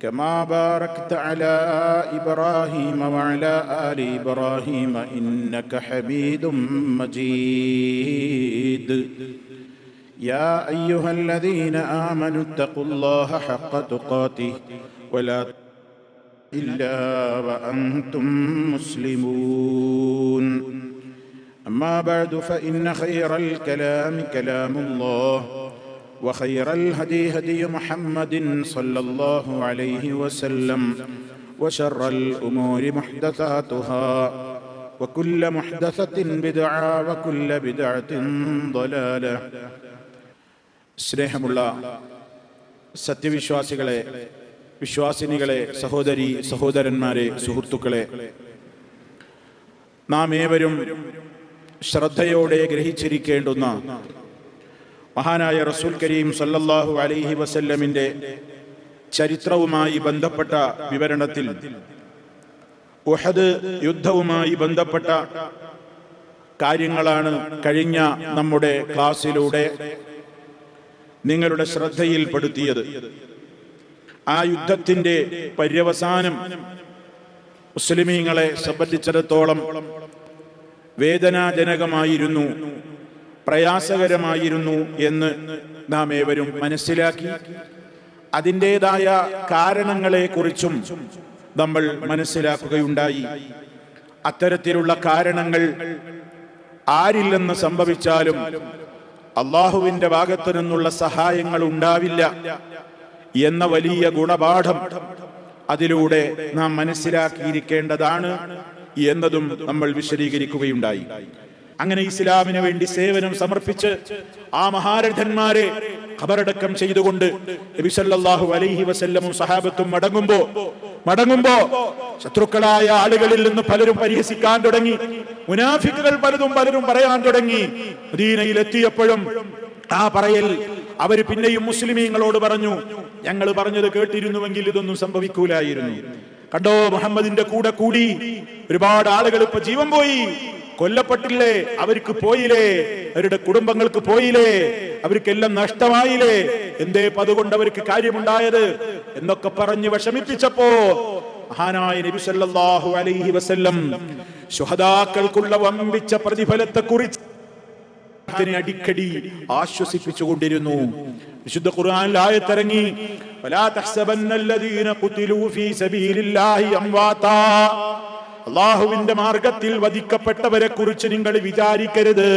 كما باركت على إبراهيم وعلى آل إبراهيم إنك حميد مجيد. يا أيها الذين آمنوا اتقوا الله حق تقاته ولا إلا وأنتم مسلمون. أما بعد فإن خير الكلام كلام الله. وخير الهدي هدي محمد صلى الله عليه وسلم وشر الأمور محدثاتها وكل محدثة بدعة وكل بدعة ضلالة സ്നേഹമുള്ള സത്യവിശ്വാസികളെ വിശ്വാസിനികളെ സഹോദരി സഹോദരന്മാരെ സുഹൃത്തുക്കളെ നാം ഏവരും ശ്രദ്ധയോടെ ഗ്രഹിച്ചിരിക്കേണ്ടുന്ന മഹാനായ റസൂൽ കരീം സല്ലല്ലാഹു അലൈഹി വസല്ലമിന്റെ ചരിത്രവുമായി ബന്ധപ്പെട്ട വിവരണത്തിൽ ഉഹദ് യുദ്ധവുമായി ബന്ധപ്പെട്ട കാര്യങ്ങളാണ് കഴിഞ്ഞ നമ്മുടെ ക്ലാസ്സിലൂടെ നിങ്ങളുടെ ശ്രദ്ധയിൽപ്പെടുത്തിയത്. ആ യുദ്ധത്തിന്റെ പര്യവസാനം മുസ്ലിമീങ്ങളെ സംബന്ധിച്ചിടത്തോളം വേദനാജനകമായിരുന്നു. പ്രയാസകരമായിരുന്നു എന്ന് നാം ഏവരും മനസ്സിലാക്കി. അതിന്റെതായ കാരണങ്ങളെക്കുറിച്ചും നമ്മൾ മനസ്സിലാക്കുകയുണ്ടായി. അത്തരത്തിലുള്ള കാരണങ്ങൾ ആരില്ലെന്ന് സംഭവിച്ചാലും അള്ളാഹുവിന്റെ ഭാഗത്തു നിന്നുള്ള സഹായങ്ങൾ ഉണ്ടാവില്ല എന്ന വലിയ ഗുണപാഠം അതിലൂടെ നാം മനസ്സിലാക്കിയിരിക്കേണ്ടതാണ് എന്നതും നമ്മൾ വിശദീകരിക്കുകയുണ്ടായി. അങ്ങനെ ഇസ്ലാമിന് വേണ്ടി സേവനം സമർപ്പിച്ച് ആ മഹാരഥന്മാരെ ഖബറടക്കം ചെയ്തുകൊണ്ട് നബിസല്ലാഹു അലൈഹി വസല്ലമും സഹാബത്തും മടങ്ങുമ്പോ മടങ്ങുമ്പോ ശത്രുക്കളായ ആളുകളിൽ നിന്ന് പലരും പരിഹസിക്കാൻ തുടങ്ങി. മുനാഫിക്കുകൾ പലതും പലരും പറയാൻ തുടങ്ങി. മദീനയിൽ എത്തിയപ്പോഴും ആ പറയൽ അവർ പിന്നെയും മുസ്ലിമീങ്ങളോട് പറഞ്ഞു. ഞങ്ങൾ പറഞ്ഞത് കേട്ടിരുന്നുവെങ്കിൽ ഇതൊന്നും സംഭവിക്കൂലായിരുന്നു. കണ്ടോ മുഹമ്മദിന്റെ കൂടെ കൂടി ഒരുപാട് ആളുകൾ ഇപ്പൊ ജീവൻ പോയി. കൊല്ലപ്പെട്ടില്ലേ? അവർക്ക് പോയില്ലേ? അവരുടെ കുടുംബങ്ങൾക്ക് പോയില്ലേ? അവർക്കെല്ലാം നഷ്ടമായില്ലേ? എന്തേ അതുകൊണ്ട് അവർക്ക് കാര്യമുണ്ടായത്? എന്നൊക്കെ പറഞ്ഞ് വിഷമിപ്പിച്ചപ്പോ മഹാനായ നബി സല്ലല്ലാഹു അലൈഹി വസല്ലം ശുഹദാക്കൾക്കുള്ള വമ്പിച്ച പ്രതിഫലത്തെ കുറിച്ച് അടിക്കടി ആശ്വസിപ്പിച്ചുകൊണ്ടിരുന്നു. വിശുദ്ധ ഖുർആനിൽ ആയത്തിറങ്ങി വലാ തഹ്സബന്നല്ലദീന ഖുതിലൂ ഫീ സബീലില്ലാഹി അംവാതാ അള്ളാഹുവിന്റെ മാർഗത്തിൽ വധിക്കപ്പെട്ടവരെ കുറിച്ച് നിങ്ങൾ വിചാരിക്കരുത്.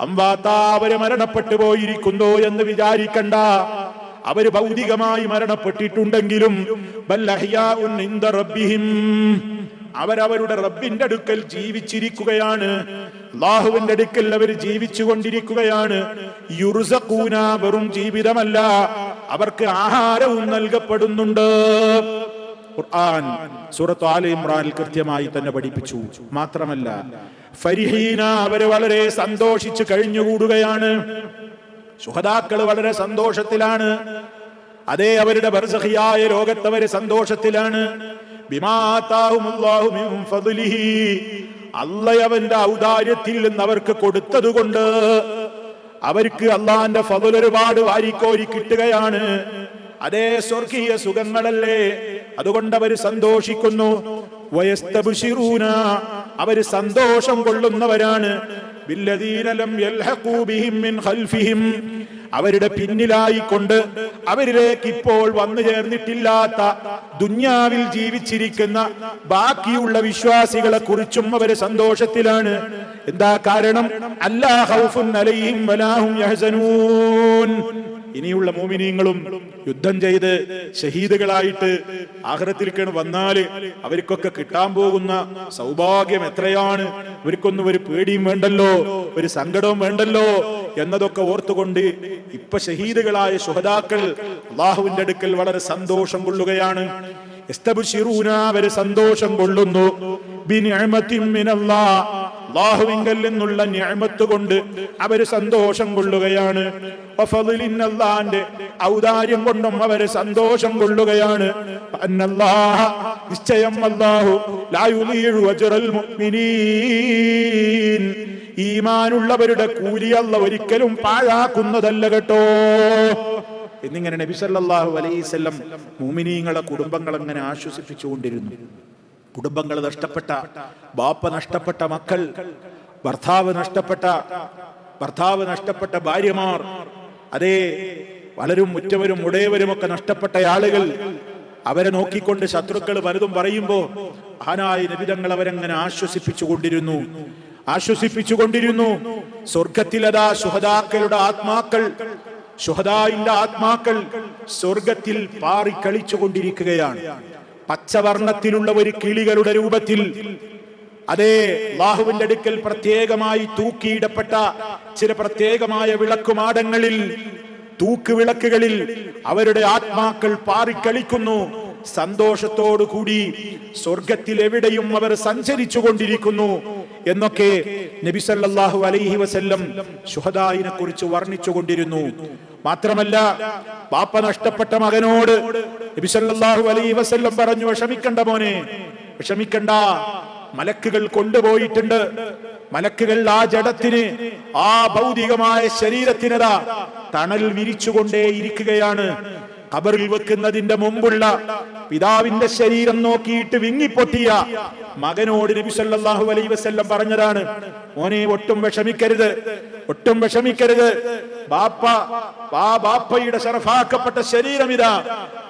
അമ്പാത്ത അവരെ മരണപ്പെട്ടു പോയിരിക്കുന്നോ എന്ന് വിചാരിക്കണ്ട. അവർ ഭൗതികമായി മരണപ്പെട്ടിട്ടുണ്ടെങ്കിലും അവരവരുടെ റബ്ബിന്റെ അടുക്കൽ ജീവിച്ചിരിക്കുകയാണ്. അള്ളാഹുവിന്റെ അടുക്കൽ അവർ ജീവിച്ചു കൊണ്ടിരിക്കുകയാണ് വെറും ജീവിതമല്ല അവർക്ക് ആഹാരവും നൽകപ്പെടുന്നുണ്ട്. ഖുർആൻ സൂറത്ത് ആല ഇമ്രാനിൽ കൃത്യമായി തന്നെ പഠിപ്പിച്ചു. മാത്രമല്ല ഫരിഹീന അവർ വളരെ സന്തോഷിച്ച് കഴിഞ്ഞുകൂടുകയാണ്. സുഹതാക്കൾ വളരെ സന്തോഷത്തിലാണ്. അതേ അവരുടെ ബർസഹിയായ ലോകത്തവര് സന്തോഷത്തിലാണ്. അള്ളയവന്റെ ഔദാര്യത്തിൽ നിന്ന് അവർക്ക് കൊടുത്തതുകൊണ്ട് അവർക്ക് അള്ളാന്റെ ഫതുൽ ഒരുപാട് വാരിക്കോരി കിട്ടുകയാണ്. അതേ സ്വർഗീയ സുഖങ്ങളല്ലേ? അതുകൊണ്ട് അവർ സന്തോഷിക്കുന്നു അവർ സന്തോഷം കൊള്ളുന്നവരാണ്. അവരുടെ പിന്നിലായിക്കൊണ്ട് അവരിലേക്ക് ഇപ്പോൾ വന്നു ചേർന്നിട്ടില്ലാത്ത ദുന്യാവിൽ ജീവിച്ചിരിക്കുന്ന ബാക്കിയുള്ള വിശ്വാസികളെ കുറിച്ചും അവർ സന്തോഷത്തിലാണ്. എന്താ കാരണം? അല്ലാ ഇനിയുള്ള മോമിനിയങ്ങളും യുദ്ധം ചെയ്ത് ഷഹീദുകളായിട്ട് ആഹ്റത്തിലേക്കാണ് വന്നാൽ അവർക്കൊക്കെ കിട്ടാൻ പോകുന്ന സൗഭാഗ്യം എത്രയാണ്? അവർക്കൊന്നും ഒരു പേടിയും വേണ്ടല്ലോ ഒരു സങ്കടവും വേണ്ടല്ലോ എന്നതൊക്കെ ഓർത്തുകൊണ്ട് ഇപ്പൊ ഷഹീദുകളായ ശുഹതാക്കൾ അള്ളാഹുവിന്റെ അടുക്കൽ വളരെ സന്തോഷം കൊള്ളുകയാണ്. സന്തോഷം കൊള്ളുന്നു. അള്ളാഹുവിങ്കൽ നിന്നുള്ള ഞാമത്ത് കൊണ്ട് അവർ സന്തോഷം കൊള്ളുകയാണ്. അള്ളാന്റെ ഔദാര്യം കൊണ്ടും അവർ സന്തോഷം കൊള്ളുകയാണ്. നിശ്ചയം മുഅ്മിനീൻ. ഈമാനുള്ളവരുടെ കൂലി അല്ല ഒരിക്കലും പാഴാക്കുന്നതല്ല കേട്ടോ. എന്നിങ്ങനെ നബിസല്ലാഹു അലൈസ് മോമിനീങ്ങളെ കുടുംബങ്ങൾ അങ്ങനെ ആശ്വസിപ്പിച്ചുകൊണ്ടിരുന്നു? കുടുംബങ്ങൾ നഷ്ടപ്പെട്ട ബാപ്പ നഷ്ടപ്പെട്ട മക്കൾ ഭർത്താവ് നഷ്ടപ്പെട്ട ഭർത്താവ് നഷ്ടപ്പെട്ട ഭാര്യമാർ അതേ പലരും ഉറ്റവരും ഉടയവരും ഒക്കെ നഷ്ടപ്പെട്ട ആളുകൾ അവരെ നോക്കിക്കൊണ്ട് ശത്രുക്കൾ പലതും പറയുമ്പോ ആനായ നബിതങ്ങൾ അവരങ്ങനെ ആശ്വസിപ്പിച്ചു കൊണ്ടിരുന്നു. ആശ്വസിപ്പിച്ചു കൊണ്ടിരുന്നു. സ്വർഗത്തിലതാ ശുഹദാക്കളുടെ ആത്മാക്കൾ ശുഹദായിന്റെ ആത്മാക്കൾ സ്വർഗത്തിൽ പാറിക്കളിച്ചു കൊണ്ടിരിക്കുകയാണ്. പച്ചവർണത്തിലുള്ള ഒരു കിളികളുടെ രൂപത്തിൽ അതേ ബാഹുവിന്റെ അടുക്കൽ പ്രത്യേകമായി തൂക്കിയിടപ്പെട്ട ചില പ്രത്യേകമായ വിളക്കുമാടങ്ങളിൽ തൂക്ക് വിളക്കുകളിൽ അവരുടെ ആത്മാക്കൾ പാറിക്കളിക്കുന്നു. സന്തോഷത്തോടു കൂടി സ്വർഗത്തിൽ എവിടെയും അവർ സഞ്ചരിച്ചു കൊണ്ടിരിക്കുന്നു എന്നൊക്കെ നബിസല്ലാഹു അലൈഹി വസല്ലം ശുഹദായിനെ കുറിച്ച് വർണിച്ചു കൊണ്ടിരുന്നു മാത്രമല്ല പാപ്പ നഷ്ടപ്പെട്ട മകനോട് നബിസല്ലാഹു അലൈഹി വസല്ലം പറഞ്ഞു വിഷമിക്കണ്ട മോനെ വിഷമിക്കണ്ട മലക്കുകൾ കൊണ്ടുപോയിട്ടുണ്ട്. മലക്കുകൾ ആ ജഡത്തിന് ആ ഭൗതികമായ ശരീരത്തിനതാ തണൽ വിരിച്ചുകൊണ്ടേ ഇരിക്കുകയാണ് ഖബറിൽ വെക്കുന്നതിന്റെ മുമ്പുള്ള പിതാവിന്റെ ശരീരം നോക്കിയിട്ട് വിങ്ങിപ്പൊട്ടിയ മകനോട് നബി സല്ലല്ലാഹു അലൈഹി വസല്ലം പറഞ്ഞതാണ് മോനെ ഒട്ടും വിഷമിക്കരുത് ഒട്ടും വിഷമിക്കരുത്. ബാപ്പ ആ ബാപ്പയുടെ ശറഫാക്കപ്പെട്ട ശരീരം ഇതാ.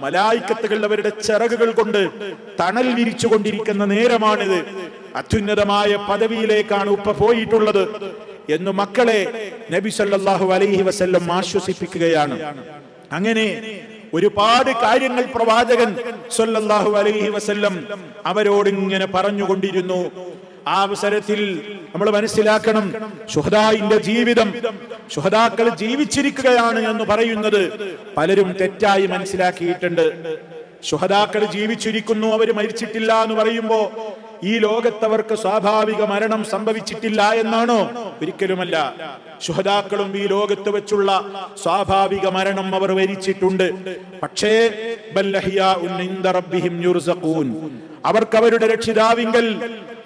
മലായിക്കത്തുകൾ അവരുടെ ചിറകുകൾ കൊണ്ട് തണൽ വിരിച്ചു കൊണ്ടിരിക്കുന്ന നേരമാണിത്. അത്യുന്നതമായ പദവിയിലേക്കാണ് ഉപ്പ പോയിട്ടുള്ളത്. എന്ന് മക്കളെ നബി സല്ലല്ലാഹു അലൈഹി വസ്ല്ലം ആശ്വസിപ്പിക്കുകയാണ്. അങ്ങനെ ഒരുപാട് കാര്യങ്ങൾ പ്രവാചകൻ സല്ലല്ലാഹു അലൈഹി വസല്ലം അവരോട് ഇങ്ങനെ പറഞ്ഞുകൊണ്ടിരുന്നു. ആ അവസരത്തിൽ നമ്മൾ മനസ്സിലാക്കണം ശുഹദായിന്റെ ജീവിതം ശുഹദാക്കൾ ജീവിച്ചിരിക്കുകയാണ് എന്ന് പറയുന്നത് പലരും തെറ്റായി മനസ്സിലാക്കിയിട്ടുണ്ട്. ശുഹദാക്കൾ ജീവിച്ചിരിക്കുന്നു അവർ മരിച്ചിട്ടില്ല എന്ന് പറയുമ്പോ ഈ ലോകത്തവർക്ക് സ്വാഭാവിക മരണം സംഭവിച്ചിട്ടില്ല എന്നാണോ? ഒരിക്കലുമല്ല. ശുഹദാക്കളും ഈ ലോകത്ത് വെച്ചുള്ള സ്വാഭാവിക മരണം അവർ വരിച്ചിട്ടുണ്ട്. പക്ഷേ അവർക്ക് അവരുടെ രക്ഷിതാവിങ്കൽ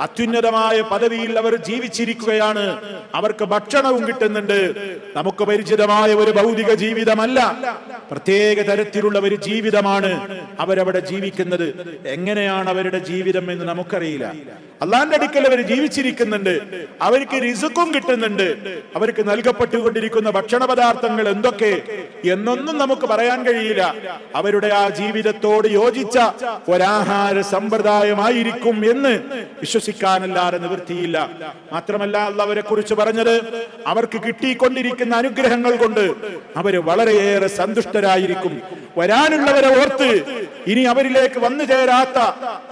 അത്യുന്നതമായ പദവിയിൽ അവർ ജീവിച്ചിരിക്കുകയാണ്. അവർക്ക് ഭക്ഷണവും കിട്ടുന്നുണ്ട്. നമുക്ക് പരിചിതമായ ഒരു ഭൗതിക ജീവിതമല്ല. പ്രത്യേക തരത്തിലുള്ള ഒരു ജീവിതമാണ് അവരവിടെ ജീവിക്കുന്നത്. എങ്ങനെയാണ് അവരുടെ ജീവിതം എന്ന് നമുക്കറിയില്ല. അള്ളാന്റെ അടുക്കൽ അവർ ജീവിച്ചിരിക്കുന്നുണ്ട്. അവർക്ക് റിസുക്കും കിട്ടുന്നുണ്ട്. അവർക്ക് നൽകപ്പെട്ടുകൊണ്ടിരിക്കുന്ന ഭക്ഷണ പദാർത്ഥങ്ങൾ എന്തൊക്കെ എന്നൊന്നും നമുക്ക് പറയാൻ കഴിയില്ല. അവരുടെ ആ ജീവിതത്തോട് യോജിച്ച ഒരാഹാര സമ്പ്രദായമായിരിക്കും എന്ന് വിശ്വസിക്കാനല്ലാതെ നിവൃത്തിയില്ല. മാത്രമല്ല അവരെ കുറിച്ച് പറഞ്ഞത് അവർക്ക് കിട്ടിക്കൊണ്ടിരിക്കുന്ന അനുഗ്രഹങ്ങൾ കൊണ്ട് അവർ വളരെയേറെ സന്തുഷ്ടരായിരിക്കും. വരാനുള്ളവരെ ഓർത്ത് ഇനി അവരിലേക്ക് വന്നു ചേരാത്ത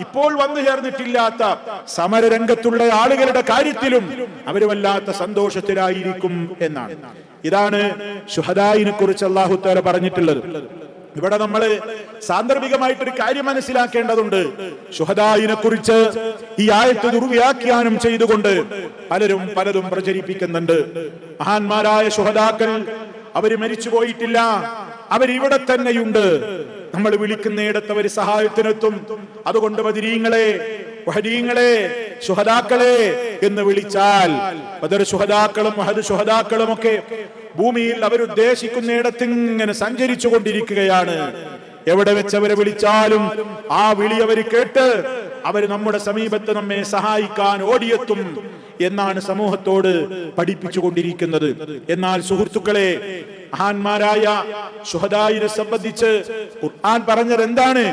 ഇപ്പോൾ വന്നു ചേർന്നിട്ടില്ലാത്ത സമരരംഗത്തുള്ള ആളുകളുടെ കാര്യത്തിലും അവർ വല്ലാത്ത സന്തോഷത്തിലായിരിക്കും എന്നാണ്. ഇതാണ് ഷുഹദായിനെ കുറിച്ച് അള്ളാഹു പറഞ്ഞിട്ടുള്ളത്. ഇവിടെ നമ്മൾ സാന്ദർഭികമായിട്ടൊരു കാര്യം മനസ്സിലാക്കേണ്ടതുണ്ട്. ഷുഹദായിനെ കുറിച്ച് ഈ ആയത്ത് ദുർവ്യാഖ്യാനം ചെയ്തുകൊണ്ട് പലരും പലതും പ്രചരിപ്പിക്കുന്നുണ്ട്. മഹാന്മാരായ ശുഹദാക്കൾ അവർ മരിച്ചു പോയിട്ടില്ല. അവരിവിടെ തന്നെയുണ്ട്. നമ്മൾ വിളിക്കുന്നിടത്ത് അവർ സഹായത്തിനെത്തും. അതുകൊണ്ട് വതിരീങ്ങളെ വഹദീങ്ങളെ ശുഹദാക്കളെ എന്ന് വിളിച്ചാൽ ബദർ ശുഹദാക്കളും മഹദ് ശുഹദാക്കളും ഒക്കെ ഭൂമിയിൽ അവരുദ്ദേശിക്കുന്നിടത്ത് ഇങ്ങനെ സഞ്ചരിച്ചു കൊണ്ടിരിക്കുകയാണ് എവിടെ വെച്ച് അവരെ വിളിച്ചാലും ആ വിളി അവർ കേട്ട് അവർ നമ്മുടെ സമീപത്ത് നമ്മെ സഹായിക്കാൻ ഓടിയെത്തും എന്നാണ് സമൂഹത്തോട് പഠിപ്പിച്ചു കൊണ്ടിരിക്കുന്നത് എന്നാൽ സുഹൃത്തുക്കളെ മഹാന്മാരായ സുഹദായിരെ സംബന്ധിച്ച് ഖുർആൻ പറഞ്ഞത് എന്താണ്?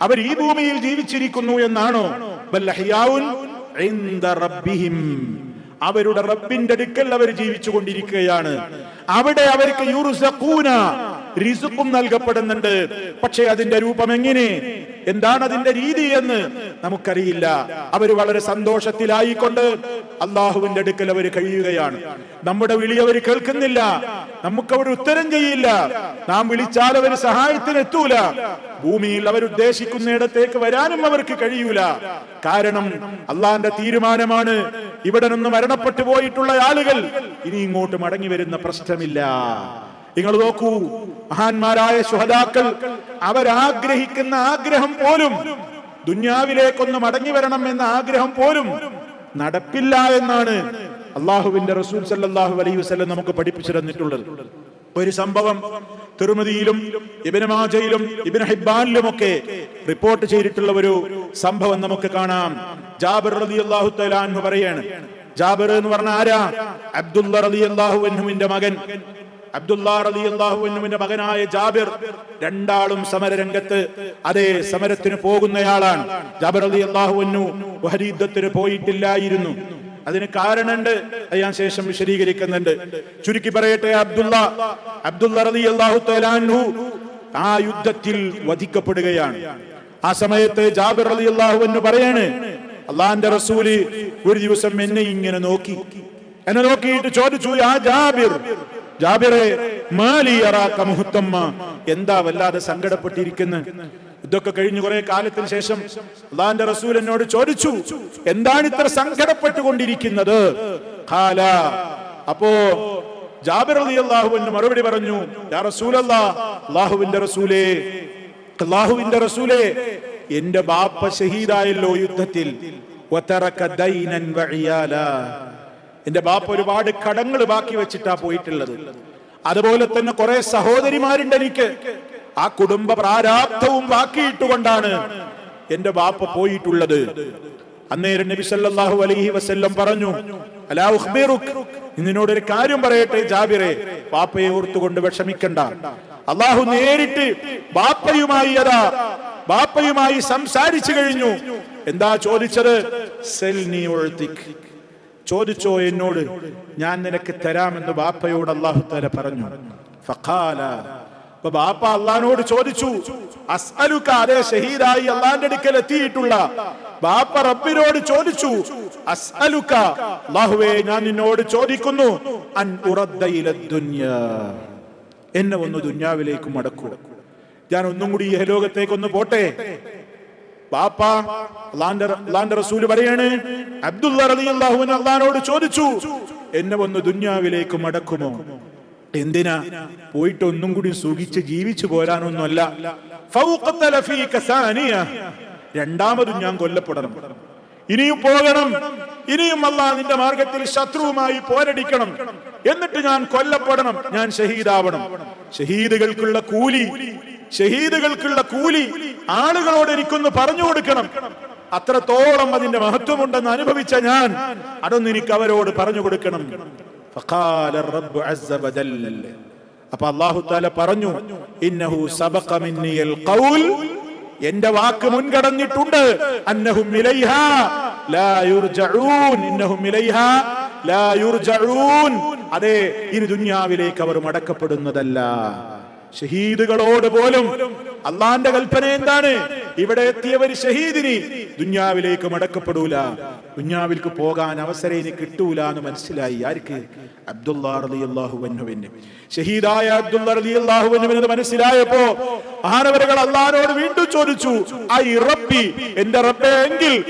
അവർ ഈ ഭൂമിയിൽ ജീവിച്ചിരിക്കുന്നു എന്നാണോ? അവരുടെ റബ്ബിന്റെ അടുക്കൽ അവർ ജീവിച്ചു കൊണ്ടിരിക്കുകയാണ് അവിടെ അവർക്ക് യൂറുസക്കൂന റിസുക്കും നൽകപ്പെടുന്നുണ്ട്. പക്ഷെ അതിന്റെ രൂപം എങ്ങനെ എന്താണ് അതിന്റെ രീതി എന്ന് നമുക്കറിയില്ല. അവർ വളരെ സന്തോഷത്തിലായിക്കൊണ്ട് അള്ളാഹുവിന്റെ അടുക്കൽ അവർ കഴിയുകയാണ്. നമ്മുടെ വിളി അവർ കേൾക്കുന്നില്ല. നമുക്ക് അവർ ഉത്തരം ചെയ്യില്ല. നാം വിളിച്ചാൽ അവർ സഹായത്തിന് എത്തൂല ഭൂമിയിൽ അവർ ഉദ്ദേശിക്കുന്നിടത്തേക്ക് വരാനും അവർക്ക് കഴിയൂല. കാരണം അള്ളാന്റെ തീരുമാനമാണ് ഇവിടെ നിന്ന് മരണപ്പെട്ടു പോയിട്ടുള്ള ആളുകൾ. ഇനി ഇങ്ങോട്ട് മടങ്ങി വരുന്ന പ്രശ്നമില്ല. നിങ്ങൾ നോക്കൂ മഹാന്മാരായ സുഹതാക്കൾ അവരാഗ്രഹിക്കുന്ന ആഗ്രഹം പോലും ദുന്യാവിലേക്കൊന്ന് മടങ്ങി വരണം എന്ന ആഗ്രഹം പോലും നടപ്പില്ല എന്നാണ് അള്ളാഹുവിന്റെ റസൂൽ സല്ലാഹു അലൈഹി വസ്ലം നമുക്ക് പഠിപ്പിച്ചു തന്നിട്ടുള്ളത്. ഒരു സംഭവം തിരുമതിയിലും ഇബിന് മാജയിലും ഇബിന് ഹിബാനിലുമൊക്കെ റിപ്പോർട്ട് ചെയ്തിട്ടുള്ള ഒരു സംഭവം നമുക്ക് കാണാം. ജാബിർ റളിയല്ലാഹു അള്ളാഹു അൻഹു പറയാണ്. ജാബിർ എന്ന് പറഞ്ഞ ആരാ? അബ്ദുള്ള റളിയല്ലാഹു അള്ളാഹു മകൻ. അബ്ദുല്ലാ മകനായ ജാബിർ രണ്ടാളും സമരരംഗത്ത് അതേ സമരത്തിന് പോകുന്നയാളാണ്. ജാബിർ അലി അൻഹു വഹരീദത്തിന് പോയിട്ടില്ലായിരുന്നു. അതിന് കാരണമുണ്ട്. അത് ശേഷം വിശദീകരിക്കുന്നുണ്ട്. ചുരുക്കി പറയട്ടെ അബ്ദുള്ള അബ്ദുള്ള ആ യുദ്ധത്തിൽ വധിക്കപ്പെടുകയാണ്. ആ സമയത്ത് ജാബിർ റളിയല്ലാഹു അൻഹു പറയാണ് അള്ളാന്റെ റസൂൽ ഒരു ദിവസം എന്നെ ഇങ്ങനെ നോക്കി. എന്നെ നോക്കിയിട്ട് ചോദിച്ചു ആ ജാബിർ ജാബിറെ എന്താ വല്ലാതെ സങ്കടപ്പെട്ടിരിക്കുന്നു? ഇതൊക്കെ കഴിഞ്ഞു കുറെ കാലത്തിന് ശേഷം അള്ളാന്റെ റസൂൽ എന്നോട് ചോദിച്ചു എന്താണ് ഇത്ര സങ്കടപ്പെട്ടുകൊണ്ടിരിക്കുന്നത്? അപ്പോ ജാബിർ അലി അള്ളാഹുവിന് മറുപടി പറഞ്ഞു യാ അള്ളാഹുവിന്റെ റസൂലേ അള്ളാഹുവിന്റെ റസൂലേ എന്റെ ബാപ്പ ഷഹീദായല്ലോ യുദ്ധത്തിൽ. എന്റെ ബാപ്പ ഒരുപാട് കടങ്ങൾ ബാക്കി വെച്ചിട്ടാ പോയിട്ടുള്ളത്. അതുപോലെ തന്നെ കുറെ സഹോദരിമാരുണ്ട് എനിക്ക്. ആ കുടുംബ പ്രാരാബ്ധവും ബാക്കിയിട്ടുകൊണ്ടാണ് എന്റെ ബാപ്പ പോയിട്ടുള്ളത്. അന്നേരം നബി സല്ലല്ലാഹു അലൈഹി വസല്ലം പറഞ്ഞു അലാ ഒരു കാര്യം പറയട്ടെ ജാബിറെ ബാപ്പയെ ഓർത്തുകൊണ്ട് വിഷമിക്കണ്ട. അള്ളാഹു നേരിട്ട് ബാപ്പയുമായി അതാ ബാപ്പയുമായി സംസാരിച്ചു കഴിഞ്ഞു. എന്താ ചോദിച്ചത്? സെൽനി ഉഴ്ത്തിക് ചോദിച്ചോ എന്നോട്? ഞാൻ നിനക്ക് തരാമെന്ന് ബാപ്പയോട് അള്ളാഹു തല പറഞ്ഞു. ഫഖാല. അപ്പൊ ബാപ്പ അള്ളഹാനോട് ചോദിച്ചു അസ്അലുക അതേ ഷഹീദായി അള്ളാന്റെ അടുക്കൽ എത്തിയിട്ടുള്ള. ബാപ്പ റബ്ബിനോട് ചോദിച്ചു അസ്അലുക അള്ളാഹുവേ ഞാൻ നിന്നോട് ചോദിക്കുന്നു അൻ ഇല എന്നെ ഒന്ന് ദുന്യാവിലേക്ക് മടക്കൂ. ഞാൻ ഒന്നും കൂടി ഈ ലോകത്തേക്കൊന്ന് പോട്ടെ? അള്ളാന്റെ റസൂൽ പറയാണ് അബ്ദുള്ള ചോദിച്ചു എന്നെ ഒന്ന് ദുന്യാവിലേക്ക് മടക്കുമോ? എന്തിനാ? പോയിട്ട് ഒന്നും കൂടി സുഖിച്ച് ജീവിച്ചു പോരാനൊന്നുമല്ല. രണ്ടാമതും ഞാൻ കൊല്ലപ്പെടണം. ഇനിയും പോകണം. ഇനിയും അല്ല നിന്റെ മാർഗത്തിൽ ശത്രുവുമായി പോരടിക്കണം. എന്നിട്ട് ഞാൻ കൊല്ലപ്പെടണം. ഞാൻ ഷഹീദാവണം. ഷഹീദുകൾക്കുള്ള കൂലി ഷഹീദുകൾക്കുള്ള കൂലി ആളുകളോട് എനിക്കൊന്ന് പറഞ്ഞു കൊടുക്കണം. അത്രത്തോളം അതിന്റെ മഹത്വമുണ്ടെന്ന് അനുഭവിച്ച ഞാൻ അതൊന്ന് എനിക്ക് അവരോട് പറഞ്ഞു കൊടുക്കണം. അപ്പൊ അള്ളാഹു താല പറഞ്ഞു ഇന്നഹു സബഖ മിന്നിയൽ ഖൗൽ. എന്റെ വാക്ക് മുൻകടന്നിട്ടുണ്ട്. അന്നഹും ഇലൈഹാ ലാ യുർജഊൻ. ഇന്നഹും ഇലൈഹാ ലാ യുർജഊൻ. അതെ ഇനി ദുനിയാവിലേക്ക് അവർ മടക്കപ്പെടുന്നതല്ല. ഷഹീദുകളോട് പോലും അള്ളാന്റെ കൽപ്പന എന്താണ്? ഇവിടെ എത്തിയവർ ഷഹീദിനി. ദുന്യാവിലേക്ക് മടക്കപ്പെടൂല. ദുന്യാവിലേക്ക് പോകാൻ അവസരം ഇനി കിട്ടൂല എന്ന് മനസ്സിലായി. ആർക്ക്? അബ്ദുല്ലാഹുവിന് ഷഹീദായ അബ്ദുള്ള അള്ളാഹുവിന് മനസ്സിലായപ്പോ ആനവരകൾ അള്ളഹാനോട് വീണ്ടും ചോദിച്ചു ഐ റബ്ബി എന്റെ റബ്ബെ എങ്കിൽ.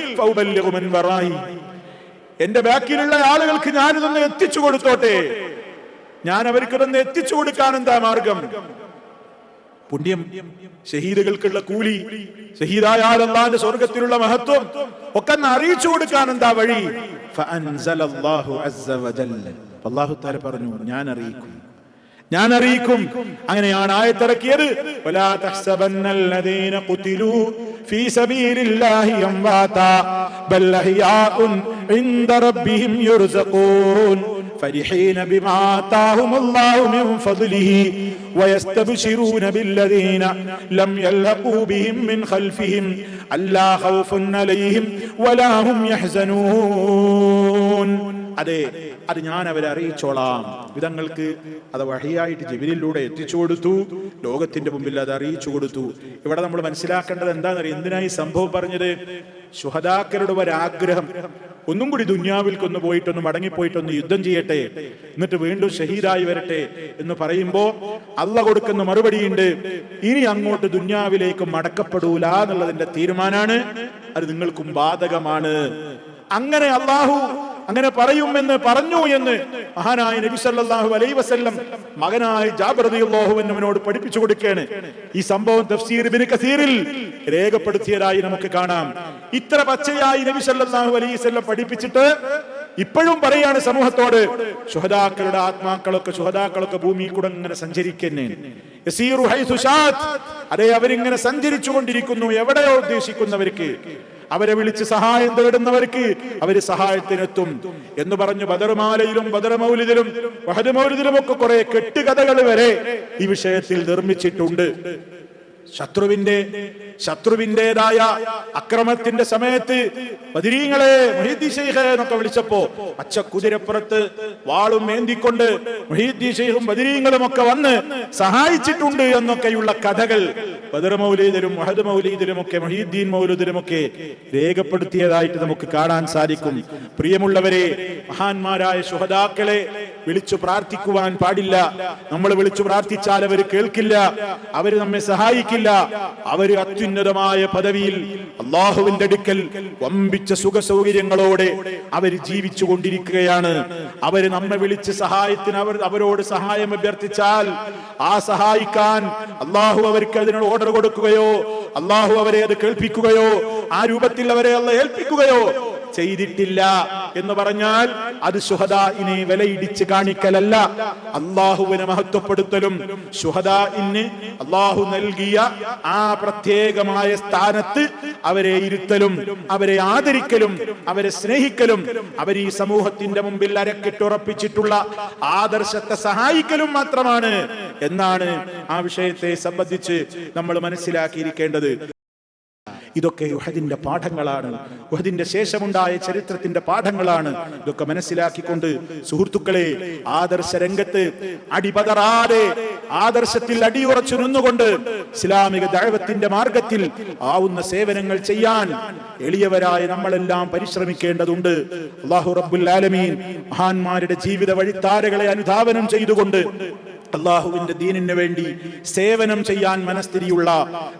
എന്റെ ബാക്കിലുള്ള ആളുകൾക്ക് ഞാനിതൊന്ന് എത്തിച്ചു കൊടുത്തോട്ടെ? ഞാൻ അവർക്ക് അവർക്കിതൊന്ന് എത്തിച്ചു കൊടുക്കാൻ എന്താ മാർഗം? പുണ്യം ഷഹീദുകൾക്കുള്ള കൂലി ഷഹീദായ അള്ളാന്റെ സ്വർഗത്തിലുള്ള മഹത്വം ഒക്കെ അറിയിച്ചു കൊടുക്കാൻ എന്താ വഴി. അള്ളാഹു താര പറഞ്ഞു ഞാൻ അറിയിക്കും. ഞാൻ അറിയിക്കും. അങ്ങനെയാണ് ആയത്തിറക്കിയത്. ബൽ فرحين بما آتاهم الله من فضله ويستبشرون بالذين لم يلحقوا بهم من خلفهم ألا خوف عليهم ولا هم يحزنون. അതെ അത് ഞാൻ അവരെ അറിയിച്ചോളാം. വിധങ്ങൾക്ക് അത് വഴിയായിട്ട് ജബിലിലൂടെ എത്തിച്ചു കൊടുത്തു. ലോകത്തിന്റെ മുമ്പിൽ അത് അറിയിച്ചു കൊടുത്തു. ഇവിടെ നമ്മൾ മനസ്സിലാക്കേണ്ടത് എന്താണെന്നറിയാം? എന്തിനായി സംഭവം പറഞ്ഞത്? ശുഹദാക്കളുടെ ഒരാഗ്രഹം ഒന്നും കൂടി ദുന്യാവിൽക്കൊന്ന് പോയിട്ടൊന്ന് മടങ്ങിപ്പോയിട്ടൊന്ന് യുദ്ധം ചെയ്യട്ടെ. എന്നിട്ട് വീണ്ടും ഷഹീദായി വരട്ടെ എന്ന് പറയുമ്പോ അല്ല കൊടുക്കുന്ന മറുപടിയുണ്ട്. ഇനി അങ്ങോട്ട് ദുന്യാവിലേക്ക് മടക്കപ്പെടൂല എന്നുള്ളതിന്റെ തീരുമാനാണ്. അത് നിങ്ങൾക്കും ബാധകമാണ്. അങ്ങനെ അള്ളാഹു അങ്ങനെ പറയുമെന്ന് പറഞ്ഞു എന്ന് മഹാനായ നബി സല്ലല്ലാഹു അലൈഹി വസല്ലം മകനായ ജാബിർ റളിയല്ലാഹു അൻഹുവിനോട് പഠിപ്പിച്ചു കൊടുക്കുകയാണ് ഈ സംഭവം തഫ്സീർ ഇബ്നു കസീറിൽ രേഖപ്പെടുത്തിയതായി നമുക്ക് കാണാം. ഇത്ര പച്ചയായി നബി സല്ലല്ലാഹു അലൈഹി വസല്ലം പഠിപ്പിച്ചിട്ട് ഇപ്പോഴും പറയാണ് സമൂഹത്തോട് ശുഹദാക്കളുടെ ആത്മാക്കളൊക്കെ ശുഹദാക്കളൊക്കെ ഭൂമി കൂടെ ഇങ്ങനെ സഞ്ചരിക്കുന്നേ. അതെ അവരിങ്ങനെ സഞ്ചരിച്ചു കൊണ്ടിരിക്കുന്നു എവിടെയോ ഉദ്ദേശിക്കുന്നവർക്ക്? അവരെ വിളിച്ച് സഹായം തേടുന്നവർക്ക് അവർ സഹായത്തിനെത്തും എന്ന് പറഞ്ഞു ബദർമാലയിലും ബദർ മൗലിദിലും വഹദ് മൗലിദിലും ഒക്കെ കുറെ കെട്ടുകഥകൾ വരെ ഈ വിഷയത്തിൽ നിർമ്മിച്ചിട്ടുണ്ട്. ശത്രുവിന്റെ ശത്രുവിന്റേതായ അക്രമത്തിന്റെ സമയത്ത് ശൈഖ് എന്നൊക്കെ വിളിച്ചപ്പോ പച്ച കുതിരപ്പുറത്ത് വാളും ഏന്തിക്കൊണ്ട് മൊഹീദ്ദീൻ ശൈഖും ബദിരീങ്ങളും ഒക്കെ വന്ന് സഹായിച്ചിട്ടുണ്ട് എന്നൊക്കെയുള്ള കഥകൾ ബദർ മഹദ് മൗലീദിലും ഒക്കെ മൊഹീദ്ദീൻ മൗലൂദിലും ഒക്കെ രേഖപ്പെടുത്തിയതായിട്ട് നമുക്ക് കാണാൻ സാധിക്കും. പ്രിയമുള്ളവരെ മഹാന്മാരായ ശുഹദാക്കളെ വിളിച്ചു പ്രാർത്ഥിക്കുവാൻ പാടില്ല. നമ്മൾ വിളിച്ചു പ്രാർത്ഥിച്ചാൽ അവർ കേൾക്കില്ല. അവർ നമ്മെ സഹായിക്കില്ല. അവർ അത്യുന്നതമായ പദവിയിൽ അള്ളാഹുവിന്റെ അടുക്കൽ വമ്പിച്ച സുഖ സൗകര്യങ്ങളോടെ അവർ ജീവിച്ചു കൊണ്ടിരിക്കുകയാണ് അവർ നമ്മെ വിളിച്ച് സഹായത്തിന് അവർ അവരോട് സഹായം അഭ്യർത്ഥിച്ചാൽ ആ സഹായിക്കാൻ അള്ളാഹു അവർക്ക് അതിനോട് ഓർഡർ കൊടുക്കുകയോ അള്ളാഹു അവരെ അത് കേൾപ്പിക്കുകയോ ആ രൂപത്തിൽ അവരെ അല്ല ഏൽപ്പിക്കുകയോ ചെയ്തിട്ടില്ല എന്ന് പറഞ്ഞാൽ അത് ശുഹദ ഇനി വിലയിടിച്ച് കാണിക്കലല്ല. അള്ളാഹുവിനെ മഹത്വപ്പെടുത്തലും ശുഹദ ഇന്ന് അള്ളാഹു നൽകിയ ആ പ്രത്യേകമായ സ്ഥാനത്ത് അവരെ ഇരുത്തലും അവരെ ആദരിക്കലും അവരെ സ്നേഹിക്കലും അവർ ഈ സമൂഹത്തിന്റെ മുമ്പിൽ അരക്കിട്ടുറപ്പിച്ചിട്ടുള്ള ആദർശത്തെ സഹായിക്കലും മാത്രമാണ് എന്നാണ് ആ വിഷയത്തെ സംബന്ധിച്ച് നമ്മൾ മനസ്സിലാക്കിയിരിക്കേണ്ടത്. ഇതൊക്കെ യുഹദിന്റെ പാഠങ്ങളാണ്. യുഹദിന്റെ ശേഷമുണ്ടായ ചരിത്രത്തിന്റെ പാഠങ്ങളാണ്. ഇതൊക്കെ മനസ്സിലാക്കിക്കൊണ്ട് സുഹൃത്തുക്കളെ ആദർശ രംഗത്ത് അടിപതറാതെ ആദർശത്തിൽ അടിയുറച്ചു നിന്നുകൊണ്ട് ഇസ്ലാമിക ദൈവത്തിന്റെ മാർഗത്തിൽ ആവുന്ന സേവനങ്ങൾ ചെയ്യാൻ എളിയവരായ നമ്മളെല്ലാം പരിശ്രമിക്കേണ്ടതുണ്ട്. അള്ളാഹു റബ്ബുൽ ആലമീൻ മഹാന്മാരുടെ ജീവിത വഴിത്താരകളെ അനുധാവനം ചെയ്തുകൊണ്ട് അള്ളാഹുവിന്റെ ദീനിന് വേണ്ടി സേവനം ചെയ്യാൻ മനസ്ഥിതിയുള്ള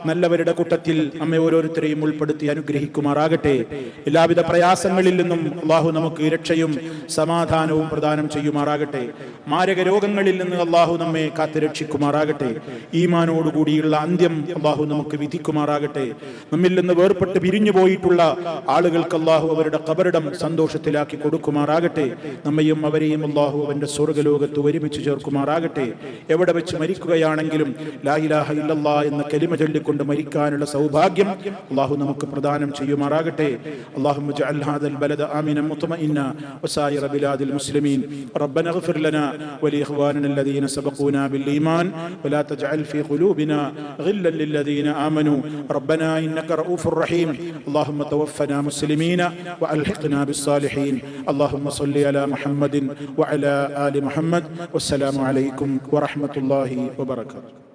നല്ലവരുടെ കൂട്ടത്തിൽ നമ്മെ ഓരോരുത്തരെയും ഉൾപ്പെടുത്തി അനുഗ്രഹിക്കുമാറാകട്ടെ. എല്ലാവിധ പ്രയാസങ്ങളിൽ നിന്നും അള്ളാഹു നമുക്ക് രക്ഷയും സമാധാനവും പ്രദാനം ചെയ്യുമാറാകട്ടെ. മാരക രോഗങ്ങളിൽ നിന്ന് അള്ളാഹു നമ്മെ കാത്തുരക്ഷിക്കുമാറാകട്ടെ ഈമാനോടുകൂടിയുള്ള അന്ത്യം അള്ളാഹു നമുക്ക് വിധിക്കുമാറാകട്ടെ. നമ്മിൽ നിന്ന് വേർപെട്ട് പിരിഞ്ഞു പോയിട്ടുള്ള ആളുകൾക്ക് അള്ളാഹു അവരുടെ കബറിടം സന്തോഷത്തിലാക്കി കൊടുക്കുമാറാകട്ടെ. നമ്മയും അവരെയും അള്ളാഹു അവന്റെ സ്വർഗലോകത്ത് ഒരുമിച്ച് ചേർക്കുമാറാകട്ടെ. എവിടെ വെച്ച് മരിക്കുകയാണെങ്കിലും ലായിലാഹ ഇല്ലല്ലാ എന്ന കലിമ ചൊല്ലിക്കൊണ്ട് മരിക്കാനുള്ള സൗഭാഗ്യം അള്ളാഹു നമുക്ക് പ്രദാനം ചെയ്യുമാറാകട്ടെ അള്ളാഹു اجعل هذا البلد آمنا مطمئنا وسائر بلاد المسلمين ربنا اغفر لنا ولإخواننا الذين سبقونا بالإيمان ولا تجعل في قلوبنا غلا للذين آمنوا ربنا إنك رؤوف رحيم اللهم توفنا مسلمين وألحقنا بالصالحين اللهم صل على محمد وعلى آل محمد والسلام عليكم ورحمة الله وبركاته.